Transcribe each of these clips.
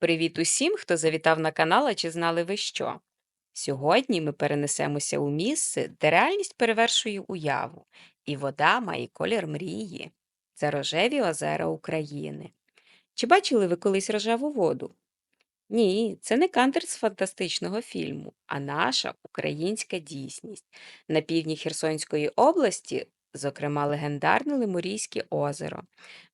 Привіт усім, хто завітав на канал, а чи знали ви що? Сьогодні ми перенесемося у місце, де реальність перевершує уяву, і вода має колір мрії. Це рожеві озера України. Чи бачили ви колись рожеву воду? Ні, це не кантер з фантастичного фільму, а наша українська дійсність. На півдні Херсонської області, зокрема, легендарне Лемурійське озеро,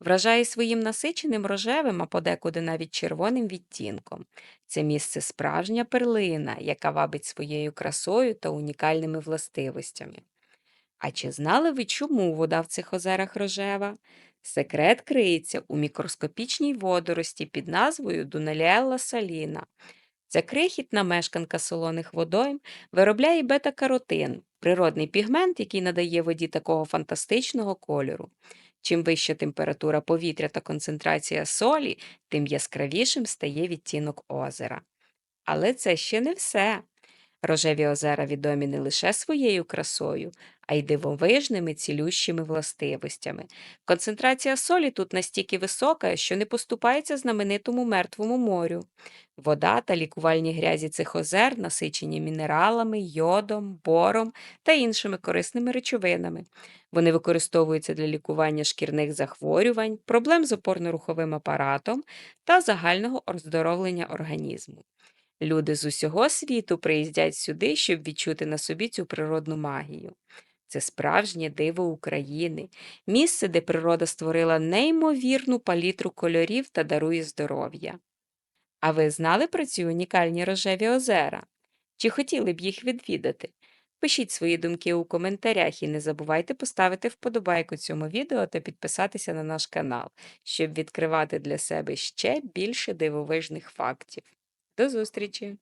вражає своїм насиченим рожевим, а подекуди навіть червоним відтінком. Це місце справжня перлина, яка вабить своєю красою та унікальними властивостями. А чи знали ви, чому вода в цих озерах рожева? Секрет криється у мікроскопічній водорості під назвою Дуналіелла саліна. Ця крихітна мешканка солоних водойм виробляє бета-каротин, природний пігмент, який надає воді такого фантастичного кольору. Чим вища температура повітря та концентрація солі, тим яскравішим стає відтінок озера. Але це ще не все. Рожеві озера відомі не лише своєю красою, а й дивовижними цілющими властивостями. Концентрація солі тут настільки висока, що не поступається знаменитому мертвому морю. Вода та лікувальні грязі цих озер насичені мінералами, йодом, бором та іншими корисними речовинами. Вони використовуються для лікування шкірних захворювань, проблем з опорно-руховим апаратом та загального оздоровлення організму. Люди з усього світу приїздять сюди, щоб відчути на собі цю природну магію. Це справжнє диво України, місце, де природа створила неймовірну палітру кольорів та дарує здоров'я. А ви знали про ці унікальні рожеві озера? Чи хотіли б їх відвідати? Пишіть свої думки у коментарях і не забувайте поставити вподобайку цьому відео та підписатися на наш канал, щоб відкривати для себе ще більше дивовижних фактів. До зустрічі!